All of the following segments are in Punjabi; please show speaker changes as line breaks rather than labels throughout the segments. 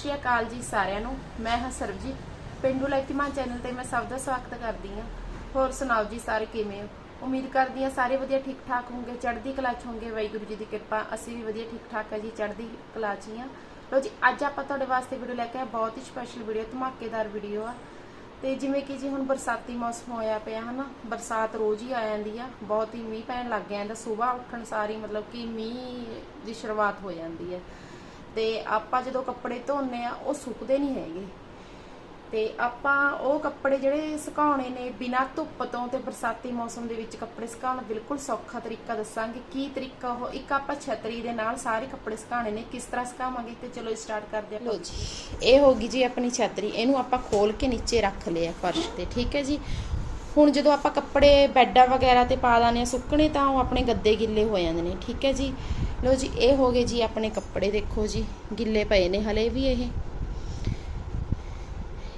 ਸ਼੍ਰੀ ਅਕਾਲ ਜੀ ਸਾਰਿਆਂ ਨੂੰ। ਮੈਂ ਹਾਂ ਸਰਬਜੀਤ। ਪਿੰਡੂ ਲੈਕਟੀਮਾਨ ਚੈਨਲ ਤੇ ਮੈਂ ਸਭ ਦਾ ਸਵਾਗਤ ਕਰਦੀ ਹਾਂ। ਹੋਰ ਸੁਣਾਓ ਜੀ ਸਾਰੇ ਕਿਵੇਂ ਹੋ? ਉਮੀਦ ਕਰਦੀ ਹਾਂ ਸਾਰੇ ਵਧੀਆ ਠੀਕ ਠਾਕ ਹੋਣਗੇ। ਚੜ੍ਹਦੀ ਕਲਾ 'ਚ ਹੋਣਗੇ। ਵਾਹਿਗੁਰੂ ਜੀ ਦੀ ਕਿਰਪਾ। ਅਸੀਂ ਵੀ ਵਧੀਆ ਠੀਕ ਠਾਕ ਹੈ ਜੀ, ਚੜ੍ਹਦੀ ਕਲਾ 'ਚ ਹਾਂ ਲੋ ਜੀ, ਅੱਜ ਆਪਾਂ ਤੁਹਾਡੇ ਵਾਸਤੇ ਵੀਡੀਓ ਲੈ ਕੇ ਆਏ ਬਹੁਤ ਹੀ ਸਪੈਸ਼ਲ ਵੀਡੀਓ ਧਮਾਕੇਦਾਰ ਵੀਡੀਓ ਆ। ਤੇ ਜਿਵੇਂ ਕਿ ਜੀ ਹੁਣ ਬਰਸਾਤੀ ਮੌਸਮ ਹੋਇਆ ਪਿਆ, ਹਨਾ? ਬਰਸਾਤ ਰੋਜ਼ ਹੀ ਆ ਜਾਂਦੀ ਆ। ਬਹੁਤ ਹੀ ਮੀਂਹ ਪੈਣ ਲੱਗ ਜਾਂਦਾ ਸਵੇਰ ਉੱਠਣ ਸਾਰੀ ਮਤਲਬ ਕਿ ਮੀਂਹ ਦੀ ਸ਼ੁਰੂਆਤ ਹੋ ਜਾਂਦੀ ਹੈ। ਤੇ ਆਪਾਂ ਜਦੋਂ ਕੱਪੜੇ ਧੋਨੇ ਆ, ਉਹ ਸੁੱਕਦੇ ਨਹੀਂ ਹੈਗੇ। ਤੇ ਆਪਾਂ ਉਹ ਕੱਪੜੇ ਜਿਹੜੇ ਸੁਕਾਉਣੇ ਨੇ, ਬਿਨਾਂ ਧੁੱਪ ਤੋਂ ਤੇ ਬਰਸਾਤੀ ਮੌਸਮ ਦੇ ਵਿੱਚ ਕੱਪੜੇ ਸੁਕਾਉਣ ਦਾ ਬਿਲਕੁਲ ਸੌਖਾ ਤਰੀਕਾ ਦੱਸਾਂਗੇ। ਕੀ ਤਰੀਕਾ ਉਹ? ਇੱਕ ਆਪਾਂ ਛਤਰੀ ਦੇ ਨਾਲ ਸਾਰੇ ਕੱਪੜੇ ਸੁਕਾਉਣੇ ਨੇ, ਕਿਸ ਤਰ੍ਹਾਂ ਸੁਕਾਵਾਂਗੇ? ਤੇ ਚਲੋ ਸਟਾਰਟ ਕਰਦੇ ਹਾਂ ਲੋ ਜੀ, ਇਹ ਹੋਗੀ ਜੀ ਆਪਣੀ ਛਤਰੀ। ਇਹਨੂੰ ਆਪਾਂ ਖੋਲ ਕੇ ਨੀਚੇ ਰੱਖ ਲਿਆ ਫਰਸ਼ ਤੇ, ਠੀਕ ਹੈ ਜੀ? ਹੁਣ ਜਦੋਂ ਆਪਾਂ ਕੱਪੜੇ ਬੈੱਡਾਂ ਵਗੈਰਾ ਤੇ ਪਾ ਦਾਨੇ ਆ ਸੁੱਕਣੇ, ਤਾਂ ਉਹ ਆਪਣੇ ਗੱਦੇ ਗਿੱਲੇ ਹੋ ਜਾਂਦੇ ਨੇ, ਠੀਕ ਹੈ ਜੀ? ਲੋ ਜੀ ਇਹ ਹੋ ਗਏ ਜੀ ਆਪਣੇ ਕੱਪੜੇ ਦੇਖੋ ਜੀ ਗਿੱਲੇ ਪਏ ਨੇ ਹਲੇ ਵੀ ਇਹ।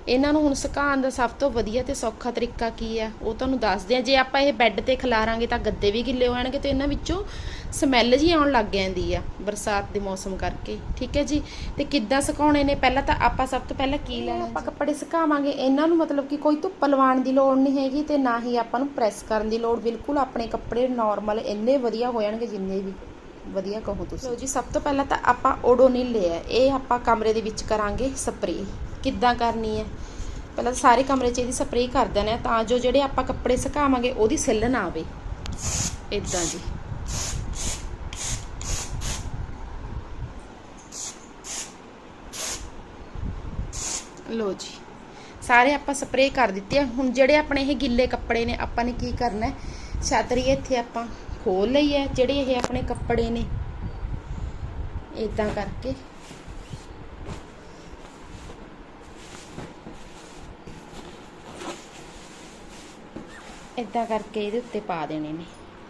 ਇਹਨਾਂ ਨੂੰ ਹੁਣ ਸੁਕਾਉਣ ਦਾ ਸਭ ਤੋਂ ਵਧੀਆ ਤੇ ਸੌਖਾ ਤਰੀਕਾ ਕੀ ਹੈ ਉਹ ਤੁਹਾਨੂੰ ਦੱਸਦੇ ਆ। ਜੇ ਆਪਾਂ ਇਹ ਬੈੱਡ ਤੇ ਖਿਲਾਰਾਂਗੇ ਤਾਂ ਗੱਦੇ ਵੀ ਗਿੱਲੇ ਹੋ ਜਾਣਗੇ ਤੇ ਇਹਨਾਂ ਵਿੱਚੋਂ ਸਮੈਲ ਜੀ ਆਉਣ ਲੱਗ ਜਾਂਦੀ ਆ ਬਰਸਾਤ ਦੇ ਮੌਸਮ ਕਰਕੇ। ਠੀਕ ਹੈ ਜੀ? ਤੇ ਕਿੱਦਾਂ ਸੁਕਾਉਣੇ ਨੇ? ਪਹਿਲਾਂ ਤਾਂ ਆਪਾਂ ਸਭ ਤੋਂ ਪਹਿਲਾਂ ਕੀ ਲੈਣਾ ਆਪਾਂ ਕੱਪੜੇ ਸੁਕਾਵਾਂਗੇ। ਇਹਨਾਂ ਨੂੰ ਮਤਲਬ ਕਿ ਕੋਈ ਧੁੱਪ ਲਵਾਉਣ ਦੀ ਲੋੜ ਨਹੀਂ ਹੈਗੀ ਤੇ ਨਾ ਹੀ ਆਪਾਂ ਨੂੰ ਪ੍ਰੈਸ ਕਰਨ ਦੀ ਲੋੜ। ਬਿਲਕੁਲ ਆਪਣੇ ਕੱਪੜੇ ਨਾਰਮਲ ਇੰਨੇ ਵਧੀਆ ਹੋ ਜਾਣਗੇ ਜਿੰਨੇ ਵੀ। ਵਧੀਆ ਕਹੋ ਤੁਸੀਂ। ਲੋ ਜੀ, ਸਭ ਤੋਂ ਪਹਿਲਾਂ ਤਾਂ ਆਪਾਂ ਓਡੋਨਿਲ ਲਿਆ ਇਹ ਆਪਾਂ ਕਮਰੇ ਦੇ ਵਿੱਚ ਕਰਾਂਗੇ ਸਪਰੇਅ। ਕਿੱਦਾਂ ਕਰਨੀ ਹੈ? ਪਹਿਲਾਂ ਸਾਰੇ ਕਮਰੇ 'ਚ ਇਹਦੀ ਸਪਰੇਅ ਕਰ ਦੇਣਾ ਤਾਂ ਜੋ ਜਿਹੜੇ ਆਪਾਂ ਕੱਪੜੇ ਸੁਕਾਵਾਂਗੇ, ਉਹਦੀ ਸਿੱਲ ਨਾ ਆਵੇ। ਇਦਾਂ ਜੀ। ਲੋ ਜੀ। ਸਾਰੇ ਆਪਾਂ ਸਪਰੇਅ ਕਰ ਦਿੱਤੇ ਆ। ਹੁਣ ਜਿਹੜੇ ਆਪਣੇ ਇਹ ਗਿੱਲੇ ਕੱਪੜੇ ਨੇ, ਆਪਾਂ ਨੇ ਕੀ ਕਰਨਾ ਹੈ? ਛਤਰੀ ਇੱਥੇ ਆਪਾਂ। ਖੋਲ ਲਈ ਹੈ, ਜਿਹੜੇ ਇਹ ਆਪਣੇ ਕੱਪੜੇ ਨੇ। ਇਦਾਂ ਕਰਕੇ। ਇਦਾਂ ਕਰਕੇ ਇਹਦੇ ਉੱਤੇ ਪਾ ਦੇਣੇ ਨੇ।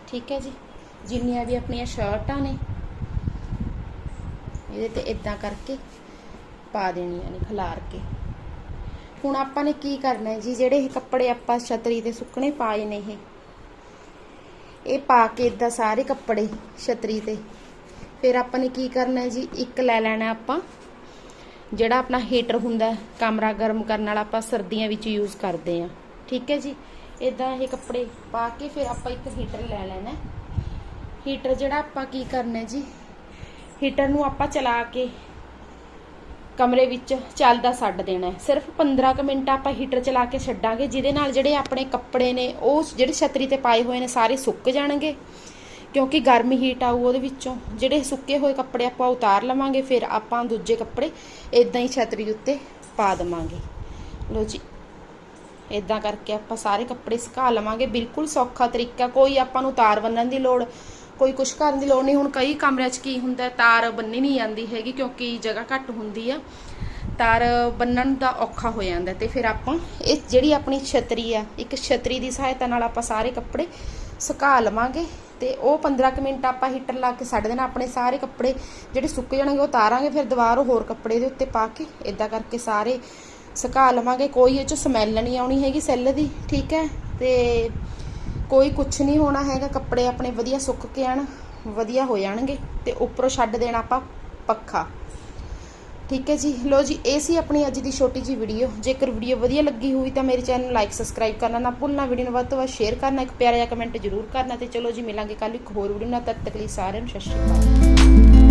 ਠੀਕ ਹੈ ਜੀ? ਜਿੰਨੀਆਂ ਵੀ ਆਪਣੀਆਂ ਸ਼ਰਟਾਂ ਨੇ, ਇਹਦੇ ਤੇ ਇਦਾਂ ਕਰਕੇ ਪਾ ਦੇਣੀਆਂ ਨੇ, ਖਿਲਾਰ ਕੇ। ਹੁਣ ਆਪਾਂ ਨੇ ਕੀ ਕਰਨਾ ਹੈ ਜੀ? ਜਿਹੜੇ ਇਹ ਕੱਪੜੇ ਆਪਾਂ ਛਤਰੀ ਤੇ ਸੁੱਕਣੇ ਪਾਏ ਨੇ ਇਹ ਇਹ ਪਾ ਕੇ ਇਦਾਂ ਸਾਰੇ ਕੱਪੜੇ ਛਤਰੀ ਤੇ। ਫਿਰ ਆਪਾਂ ਨੇ ਕੀ ਕਰਨਾ ਜੀ? ਇੱਕ ਲੈ ਲੈਣਾ ਆਪਾਂ, ਜਿਹੜਾ ਆਪਣਾ ਹੀਟਰ ਹੁੰਦਾ, ਕਮਰਾ ਗਰਮ ਕਰਨ ਵਾਲਾ ਆਪਾਂ ਸਰਦੀਆਂ ਵਿੱਚ ਯੂਜ਼ ਕਰਦੇ ਆ ਠੀਕ ਹੈ ਜੀ? ਇਦਾਂ ਇਹ ਕੱਪੜੇ ਪਾ ਕੇ ਫਿਰ ਆਪਾਂ ਇੱਕ ਹੀਟਰ ਲੈ ਲੈਣਾ ਹੀਟਰ ਜਿਹੜਾ ਆਪਾਂ ਕੀ ਕਰਨਾ ਜੀ? ਹੀਟਰ ਨੂੰ ਆਪਾਂ ਚਲਾ ਕੇ ਕਮਰੇ ਵਿੱਚ ਚੱਲਦਾ ਛੱਡ ਦੇਣਾ ਹੈ। ਸਿਰਫ 15 ਕੁ ਮਿੰਟ ਆਪਾਂ ਹੀਟਰ ਚਲਾ ਕੇ ਛੱਡਾਂਗੇ, ਜਿਹਦੇ ਨਾਲ ਜਿਹੜੇ ਆਪਣੇ ਕੱਪੜੇ ਨੇ, ਉਹ ਜਿਹੜੇ ਛਤਰੀ ਤੇ ਪਾਏ ਹੋਏ ਨੇ, ਸਾਰੇ ਸੁੱਕ ਜਾਣਗੇ। ਕਿਉਂਕਿ ਗਰਮ ਹੀਟ ਆਊ ਉਹਦੇ ਵਿੱਚੋਂ। ਜਿਹੜੇ ਸੁੱਕੇ ਹੋਏ ਕੱਪੜੇ ਆਪਾਂ ਉਤਾਰ ਲਵਾਂਗੇ, ਫਿਰ ਆਪਾਂ ਦੂਜੇ ਕੱਪੜੇ ਇਦਾਂ ਹੀ ਛਤਰੀ ਉੱਤੇ ਪਾ ਦਵਾਂਗੇ। ਲੋ ਜੀ ਇਦਾਂ ਕਰਕੇ ਆਪਾਂ ਸਾਰੇ ਕੱਪੜੇ ਸੁਕਾ ਲਵਾਂਗੇ। ਬਿਲਕੁਲ ਸੌਖਾ ਤਰੀਕਾ, ਕੋਈ ਆਪਾਂ ਨੂੰ ਤਾਰ ਬੰਨਣ ਦੀ ਲੋੜ ਕੋਈ ਕੁਛ ਕਰਨ ਦੀ ਲੋੜ ਨਹੀਂ। ਹੁਣ ਕਈ ਕਮਰਿਆਂ 'ਚ ਕੀ ਹੁੰਦਾ, ਤਾਰ ਬੰਨੀ ਨਹੀਂ ਜਾਂਦੀ ਹੈਗੀ ਕਿਉਂਕਿ ਜਗ੍ਹਾ ਘੱਟ ਹੁੰਦੀ ਆ। ਤਾਰ ਬੰਨਣ ਦਾ ਔਖਾ ਹੋ ਜਾਂਦਾ ਤੇ ਫਿਰ ਆਪਾਂ ਇਹ ਜਿਹੜੀ ਆਪਣੀ ਛਤਰੀ ਆ, ਇੱਕ ਛਤਰੀ ਦੀ ਸਹਾਇਤਾ ਨਾਲ ਆਪਾਂ ਸਾਰੇ ਕੱਪੜੇ ਸੁਕਾ ਲਵਾਂਗੇ ਤੇ ਉਹ 15 ਕੁ ਮਿੰਟ ਆਪਾਂ ਹੀਟਰ ਲਾ ਕੇ ਛੱਡ ਦੇਣਾ, ਆਪਣੇ ਸਾਰੇ ਕੱਪੜੇ ਜਿਹੜੇ ਸੁੱਕ ਜਾਣਗੇ ਉਹ ਤਾਰਾਂਗੇ, ਫਿਰ ਦੁਬਾਰਾ ਹੋਰ ਕੱਪੜੇ ਦੇ ਉੱਤੇ ਪਾ ਕੇ ਇਦਾਂ ਕਰਕੇ ਸਾਰੇ ਸੁਕਾ ਲਵਾਂਗੇ। ਕੋਈ ਇਹ ਚ ਸਮੈਲ ਨਹੀਂ ਆਉਣੀ ਹੈਗੀ ਸੈੱਲ ਦੀ, ਠੀਕ ਹੈ? ਤੇ ਕੋਈ ਕੁਛ ਨਹੀਂ ਹੋਣਾ ਹੈਗਾ, ਕੱਪੜੇ ਆਪਣੇ ਵਧੀਆ ਸੁੱਕ ਕੇ ਆਣ, ਵਧੀਆ ਹੋ ਜਾਣਗੇ ਤੇ ਉੱਪਰੋਂ ਛੱਡ ਦੇਣਾ ਆਪਾਂ ਪੱਖਾ। ਠੀਕ ਹੈ ਜੀ? ਲੋ ਜੀ, ਇਹ ਸੀ ਆਪਣੀ ਅੱਜ ਦੀ ਛੋਟੀ ਜੀ ਵੀਡੀਓ। ਜੇਕਰ ਵੀਡੀਓ ਵਧੀਆ ਲੱਗੀ ਹੋਈ ਤਾਂ ਮੇਰੇ ਚੈਨਲ ਨੂੰ ਲਾਈਕ ਸਬਸਕ੍ਰਾਈਬ ਕਰਨਾ ਨਾ ਭੁੱਲਣਾ, ਵੀਡੀਓ ਨੂੰ ਵੱਧ ਤੋਂ ਵੱਧ ਸ਼ੇਅਰ ਕਰਨਾ, ਇੱਕ ਪਿਆਰਾ ਜਿਹਾ ਕਮੈਂਟ ਜ਼ਰੂਰ ਕਰਨਾ ਤੇ ਚਲੋ ਜੀ, ਮਿਲਾਂਗੇ ਕੱਲ ਇੱਕ ਹੋਰ ਵੀਡੀਓ ਨਾਲ, ਤਦ ਤੱਕ ਲਈ ਸਾਰਿਆਂ ਨੂੰ ਸਤਿ ਸ਼੍ਰੀ ਅਕਾਲ।